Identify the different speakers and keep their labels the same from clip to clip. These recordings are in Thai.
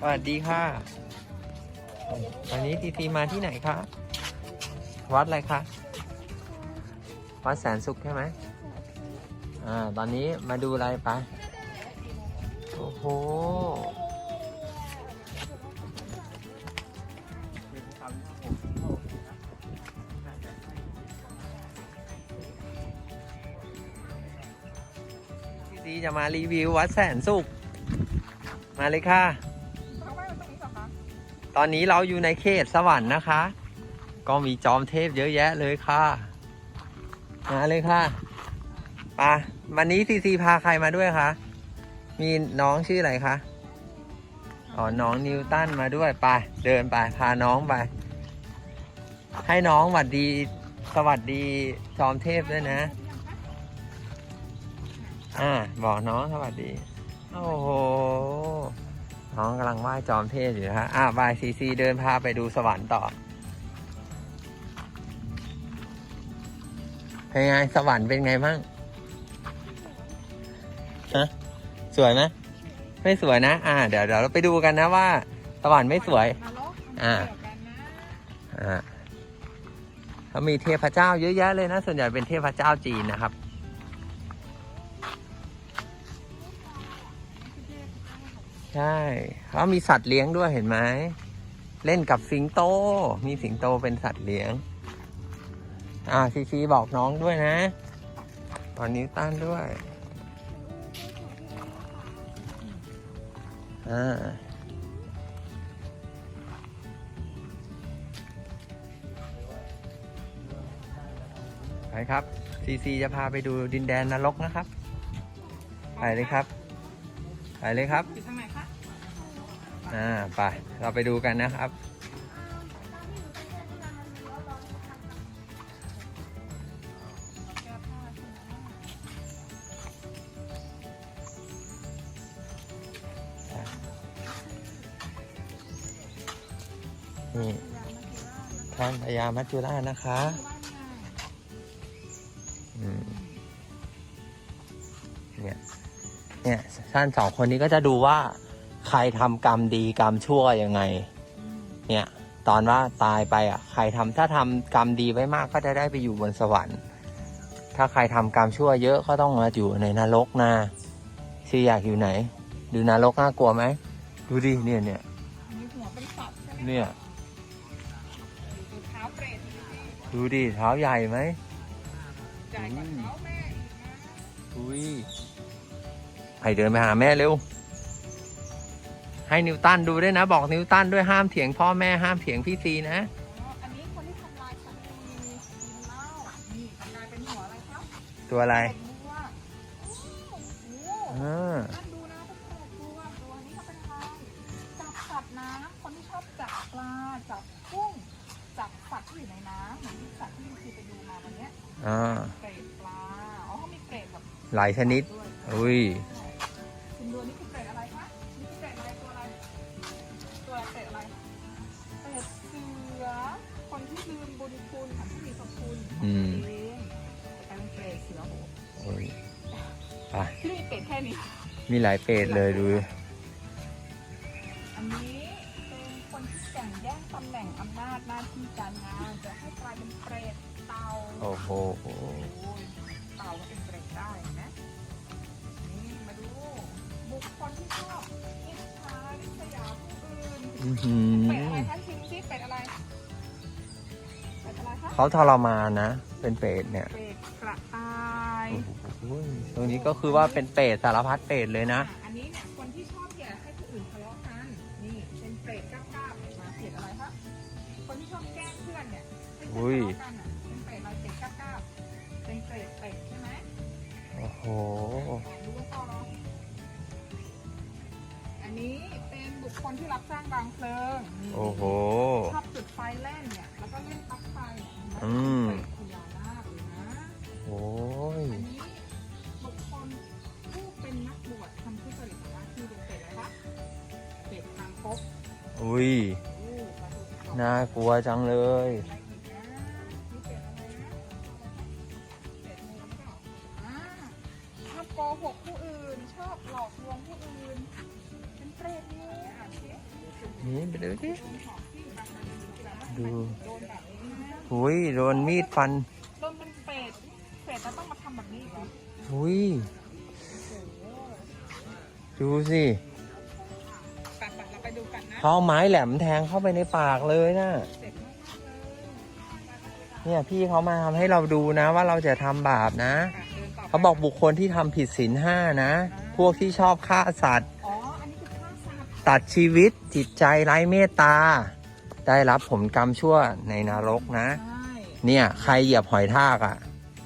Speaker 1: สวัสดีค่ะ วันนี้ทีทีมาที่ไหนคะ วัดอะไรคะ วัดแสนสุขใช่ไหมอ่า ตอนนี้มาดูอะไรไปโอ้โห ทีทีจะมารีวิววัดแสนสุข มาเลยค่ะ
Speaker 2: ตอ
Speaker 1: นนี้เราอยู่ในเขตสวรรค์นะคะ ก็มีจอมเทพเยอะแยะเลยค่ะ มาเลยค่ะปะวันนี้ซีซีพาใครมาด้วยคะ มีน้องชื่ออะไรคะ อ๋อ น้องนิวตันมาด้วยไปเดินไปพาน้องไป ให้น้องหวัดดีสวัสดีจอมเทพด้วยนะ อ่า บอกน้องสวัสดี โอ้โห น้องกำลังไหว้จอมเทพอยู่นะฮะ อ่าบายซีซีเดินพาไปดูสวรรค์ต่อเป็นไงสวรรค์เป็นไงบ้างฮะสวยไหมไม่สวยนะ อ่า เดี๋ยวเดี๋ยวเราไปดูกันนะว่า สวรรค์ไม่สวย
Speaker 2: นรก
Speaker 1: อ่า
Speaker 2: เกี่ยวกันนะ
Speaker 1: อ่าเขามีเทพเจ้าเยอะแยะเลยนะ ส่วนใหญ่เป็นเทพเจ้าจีนนะครับ ใช่เขามีสัตว์เลี้ยงด้วยเห็นไหม เล่นกับสิงโต มีสิงโตเป็นสัตว์เลี้ยง อ่าซีซีบอกน้องด้วยนะ ตอนนี้ต้านด้วย อ่าไปครับซีซีจะพาไปดูดินแดนนรกนะครับ ไปเลยครับ ไปเลยครับ
Speaker 2: อ่าไป
Speaker 1: เราไปดูกันนะครับ นี่ท่านพญามัจจุราชนะคะเนี่ยเนี่ยท่านสองคนนี้ก็จะดูว่า ใครทำกรรมดีกรรมชั่วยังไง เนี่ย ตอนว่าตายไปอะ ใครทำถ้าทำกรรมดีไว้มากก็จะได้ไปอยู่บนสวรรค์ ถ้าใครทำกรรมชั่วเยอะก็ต้องมาอยู่ในนรกนะซีอยากอยู่ไหน ดูนรกน่ากลัวไหมดูดิเนี่ยเนี่ย
Speaker 2: มีหัวเป็นสัตว์ใช่ไหม
Speaker 1: เนี่ย
Speaker 2: ดูเท้าเปรตดูสิ
Speaker 1: ดูดิเท้าใหญ่ไหม
Speaker 2: ใหญ่กว่าเท้าแม่อีกนะ
Speaker 1: อุ้ยไปเดินไปหาแม่เร็ว ให้นิวตันดูด้วยนะ บอกนิวตันด้วยห้ามเถียงพ่อแม่ห้ามเถียงพี่ซีนะ
Speaker 2: อ๋ออันนี้คนที่ทำลายคดีกินเหล้านี่กลายเป็นหัวอะไรครับ
Speaker 1: ตัวอะไร
Speaker 2: เป็นวัวโอ้โห
Speaker 1: อ่า
Speaker 2: ท่านดูนะเป็นแปดตัวตัวนี้เขาเป็นอะไรจับสัตว์น้ำคนที่ชอบจับปลาจับกุ้งจับสัตว์ที่อยู่ในน้ำเหมือนที่สัตว์ที่เราเคยไปดูมาวันเนี้ย
Speaker 1: อ่า
Speaker 2: เปรตปลาอ๋อเขามีเปรตแบบ
Speaker 1: หลายชนิด
Speaker 2: ด้วย
Speaker 1: อุ้ย
Speaker 2: ไปที่มีเปรตแค่นี้
Speaker 1: มีหลายเปรตเลยดู
Speaker 2: อันนี้เป็นคนที่แข่งแย่งตำแหน่งอำนาจหน้าที่การงานจะให้กลายเป็นเปรตเต่า
Speaker 1: โอ้โห
Speaker 2: โอ้ยเต่าก็เป็นเปรตได้นะนี่มาดูบุคคลที่ชอบอิจฉาริษยาผู้อื่น
Speaker 1: อื้อหื
Speaker 2: เป็ด
Speaker 1: อ
Speaker 2: อะไรคะชิมซิเป็ดอะไรเป็ดอะไรคะ
Speaker 1: เขาทรมานนะ เป็นเปรตเนี่ย
Speaker 2: เป็ดกระต่าย
Speaker 1: โอ้โหตรงนี้ก็คือว่าเป็นเปรตสารพัดเปรตเลยนะ
Speaker 2: อ่อันนี้เนี่ยคนที่ชอบแย่ให้คนอื่นทะเลาะกัน นี่เป็นเปรตก้าวๆมาเปรตอะไรคะคนที่ชอบแกล้งเพื่อนเนี่ยให้เพื่อนทะเลาะกันอะเป็นเปรตอะไรเปรตก้าวๆเป็นเปรตเป็ดใช่ไหม
Speaker 1: โอ้โห
Speaker 2: ดูว่าต่อเนาะอันนี้เป็นบุคคลที่รับจ้างวางเพลิงนี่
Speaker 1: โอ้โห อุ้ย
Speaker 2: โอ้มาดูต่อ
Speaker 1: น่ากลัวจังเลย
Speaker 2: อะไรอีกนะนี่เป็ดอะไรนะเป็ดงูหรือเปล่าอ่าชอบโกหกผู้อื่น ชอบหลอกลวงผู้อื่น เป็นเปรตงูอ่านสิ
Speaker 1: นี่ไปดูดิ
Speaker 2: โดนหอกที่บางคนแบบว่า
Speaker 1: ดู
Speaker 2: โดนแบบนี้นะ
Speaker 1: หุยโดนมีดฟัน
Speaker 2: โดนเป็นเป็ดเป็ดแล้วต้องมาทำแบบนี้อีกเหรอ
Speaker 1: หุย
Speaker 2: โอ้โห
Speaker 1: ดูสิ
Speaker 2: เขา
Speaker 1: เอาไม้แหลมแทงเข้าไปในปากเลยนะ
Speaker 2: เนี่
Speaker 1: ยพี่เขามาทำให้เราดูนะว่าเราจะทำบาปนะ
Speaker 2: เขา
Speaker 1: บอกบุคคลที่ทำผิดศีลห้านะ พวกที่ชอบฆ่าสัตว์
Speaker 2: ตั
Speaker 1: ดชีวิตจิตใจไร้เมตตา ได้รับผลกรรมชั่วในนรกนะ เนี่ยใครเหยียบหอยทากอะ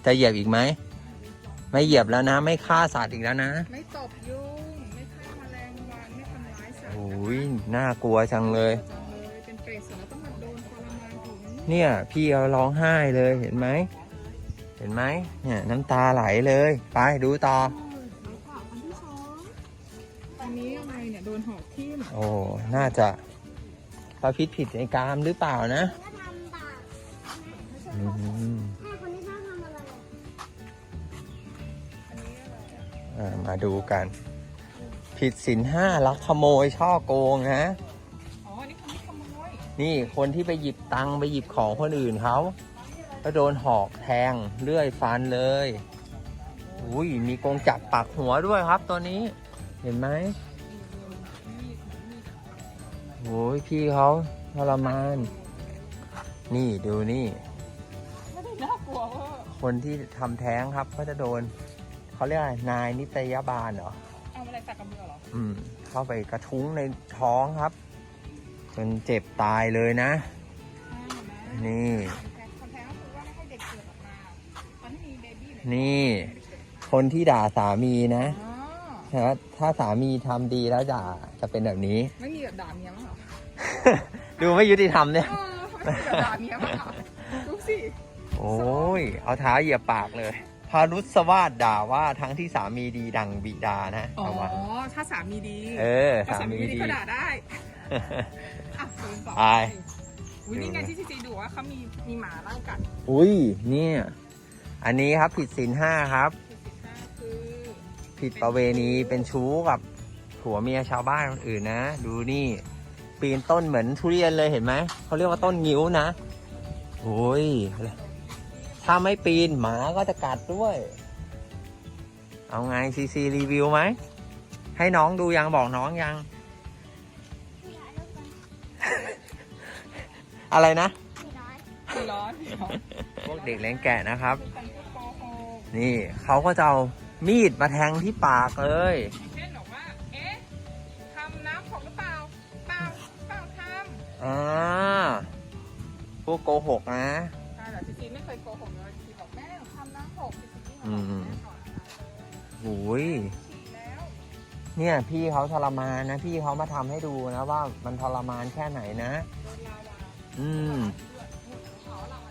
Speaker 1: จะเหยียบอีกไหม ไม่เหยียบแล้วนะ ไม่ฆ่าสัตว์อีกแล้วนะ
Speaker 2: ไม่ น่า
Speaker 1: กลัวจังเลย
Speaker 2: จังเลย เป็นเปรตเสร็จแล้วต้องมาโดนทรมานถึง
Speaker 1: เนี่ย พี่เขาร้องไห้เลยเห็นไหม เห็นไหมเนี่ยน้ำตาไหลเลย ไปดูต่อ
Speaker 2: แล้วค่ะอันที่สองอันนี้อะไรเนี่ยโดนหอกทิ่ม
Speaker 1: โอ้ น่าจะพระพิษผิดในกามหรือเปล่านะ
Speaker 3: ก็ทำบาป
Speaker 1: อืม
Speaker 3: แม่คนที่ชอบทำอะไรอะ
Speaker 2: อันนี้อะไรอะ
Speaker 1: อ่ามาดูกัน ผิดศีลห้าลักขโมยช่อโกงนะ
Speaker 2: อ๋ออันนี้คนที่ขโมย
Speaker 1: นี่คนที่ไปหยิบตังค์ไปหยิบของคนอื่นเขาก็โดนหอกแทงเลื่อยฟันเลยอุ้ยมีกรงจักรปักหัวด้วยครับตัวนี้ เห็นไหมโอ้ยพี่เขาทรมาน นี่ดูนี่
Speaker 2: ไม่ได้น่ากลัวเว่า
Speaker 1: คนที่ทำแท้งครับก็จะโดน เขาเรียกอะไรนายนิตยบาลเหรอ
Speaker 2: เอาอะไรสักกับมือเหรอ
Speaker 1: อืม เข้าไปกระทุ้งในท้องครับ จนเจ็บตายเลยนะ
Speaker 2: ห้ามนะ
Speaker 1: นี่
Speaker 2: คนแท้ก็คือว่าไม่ให้เด็กเกิดออกมาตอนที่มีเบบี้เนี่ย
Speaker 1: นี่ คนที่ด่าสามีนะ
Speaker 2: อ๋อ
Speaker 1: ถ้าถ้าสามีทำดีแล้วด่าจะเป็นแบบนี้
Speaker 2: ไม่มีแบบด่าเมียมั้งเหรอ
Speaker 1: ดูไม่ยุติธรรมเนี่ย
Speaker 2: เออไม่มีแบบด่าเมียมั้งเหรอดูสิ
Speaker 1: โอ้ย เอาเท้าเหยียบปากเลย พารุษวาดด่าว่าทั้งที่สามีดีดังบิดานะ
Speaker 2: อ๋อ
Speaker 1: เอามา
Speaker 2: ถ้าสามีดี
Speaker 1: เออ
Speaker 2: ถ้า
Speaker 1: สา
Speaker 2: สามี
Speaker 1: มี
Speaker 2: ดี
Speaker 1: ดี
Speaker 2: ก็ด่าได้อะเดินต่อ
Speaker 1: ไป
Speaker 2: อุ้ยนี่ไงที่ซีซีดูว่าเขามีมีหมาไล่กัด
Speaker 1: อุ้ยเนี่ย อันนี้ครับผิดศีลห้าครับ
Speaker 2: คือ
Speaker 1: ผิดประเวณีเป็นชู้กับผัวเมียชาวบ้านคนอื่นนะ ดูนี่ ปีนต้นเหมือนทุเรียนเลยเห็นไหม เขาเรียกว่าต้นงิ้วนะโอ้ย ถ้าไม่ปีนหมาก็จะกัดด้วย เอาไงซีซีรีวิวไหม ให้น้องดูยังบอกน้องยัง
Speaker 3: พี่ร้ายแล้วกัน
Speaker 1: อะไรนะ
Speaker 3: พี่ร้าย
Speaker 2: คือร้อนร้อน
Speaker 1: พวกเด็กเลี้ยงแกะนะครับ
Speaker 2: คือกันก็โกหก
Speaker 1: นี่เขาก็จะเอามีดมาแทงที่ปากเลย
Speaker 2: เช่นบอกว่า เอ๊ะทำน้ำหกหรือเปล่า เปล่า เปล่าท
Speaker 1: อ่า พวกโกหกนะ
Speaker 2: ยโกหกเลยจริงๆบอกแม่ทำน้ำหกจริงๆ
Speaker 1: อืม
Speaker 2: แม่ก่อน
Speaker 1: โอ้ย
Speaker 2: ฉีดแล้ว
Speaker 1: เนี่ย พี่เขาทรมานนะ พี่เขามาทำให้ดูนะว่ามันทรมานแค่ไหนนะ
Speaker 2: โดนลาวา
Speaker 1: อืม
Speaker 2: เลือดเผาลาวา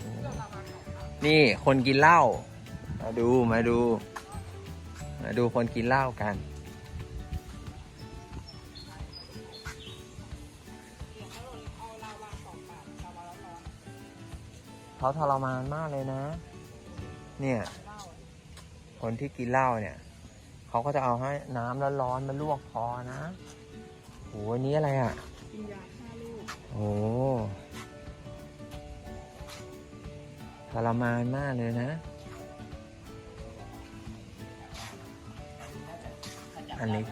Speaker 2: เลือดลาวาของเขา
Speaker 1: นี่คนกินเหล้ามาดูมาดู มาดูคนกินเหล้ากัน
Speaker 2: เขา
Speaker 1: ทรมานมากเลยนะ เนี่ย คนที่กินเหล้าเนี่ย เขาก็จะเอาให้น้ำร้อนๆมาลวกคอนะโหอันนี้อะไรอะ
Speaker 2: กินยาฆ่าลูก
Speaker 1: โอ้ทรมานมากเลยนะ อันนี้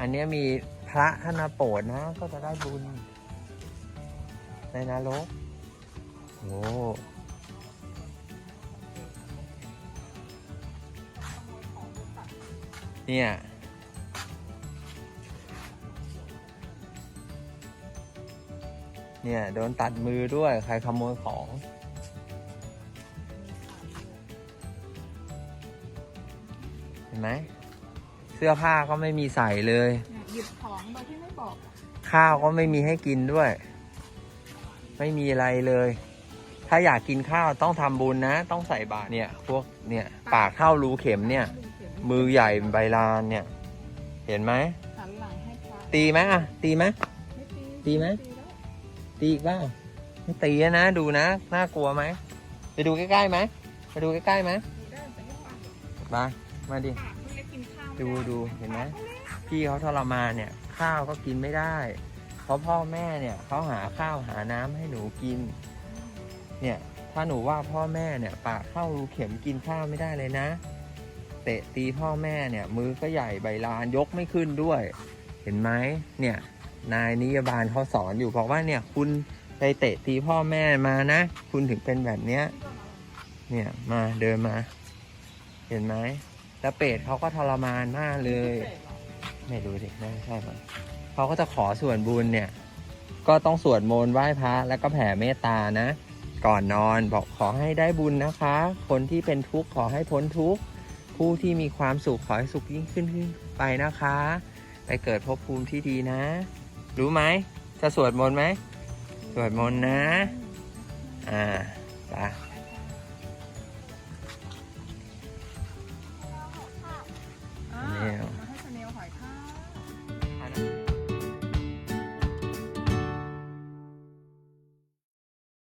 Speaker 1: อันนี้มี ระท่านมาโปรดนะ ก็จะได้บุญ ในนรกโอ้เนี่ยเนี่ย โดนตัดมือด้วย ใครขโมยของ เห็นไหม เสื้อผ้าก็ไม่มีใส่เลย
Speaker 2: ของโดยที่ไม่บอก
Speaker 1: ข้าวก็ไม่มีให้กินด้วย ไม่มีอะไรเลย ถ้าอยากกินข้าวต้องทำบุญนะ ต้องใส่บาตรเนี่ย พวกเนี่ยปากเท่ารูเข็มเนี่ย มือใหญ่ใบลานเนี่ย เห็นไหม
Speaker 2: หันหลังให้พระ
Speaker 1: ตีไหมอะตีไหม
Speaker 2: ไม่ตี
Speaker 1: ตีไหม
Speaker 2: แล้ว
Speaker 1: ตีอีกบ้างไม่ตีนะดูนะน่ากลัวไหมไปดูใกล้ๆไหมไปดูใกล้ๆไหม
Speaker 2: ตีได้แต่ไม่ปาก
Speaker 1: มามาดิ
Speaker 2: ปากเพิ่งได้กิน
Speaker 1: ดูดูเห็นไหม พี่เขาทรมานเนี่ย ข้าวก็กินไม่ได้ เพราะพ่อแม่เนี่ยเขาหาข้าวหาน้ำให้หนูกิน เนี่ยถ้าหนูว่าพ่อแม่เนี่ยปากเข้ารูเข็มกินข้าวไม่ได้เลยนะ เตะตีพ่อแม่เนี่ย มือก็ใหญ่ใบลานยกไม่ขึ้นด้วย เห็นไหมเนี่ย นายนิยบาลเขาสอนอยู่บอกว่าเนี่ยคุณไปเตะตีพ่อแม่มานะ คุณถึงเป็นแบบเนี้ยเนี่ยมาเดินมา เห็นไหมแล้วเป็ดเขาก็ทรมานมากเลย ไม่รู้ดิน่าใช่ไหมเขาก็จะขอส่วนบุญเนี่ย ก็ต้องสวดมนต์ไหว้พระแล้วก็แผ่เมตตานะ ก่อนนอนบอกขอให้ได้บุญนะคะ คนที่เป็นทุกข์ขอให้พ้นทุกข์ผู้ที่มีความสุขขอให้สุขยิ่งขึ้นขึ้นไปนะคะ ไปเกิดภพภูมิที่ดีนะ รู้ไหมจะสวดมนต์ไหมสวดมนต์นะ อ่า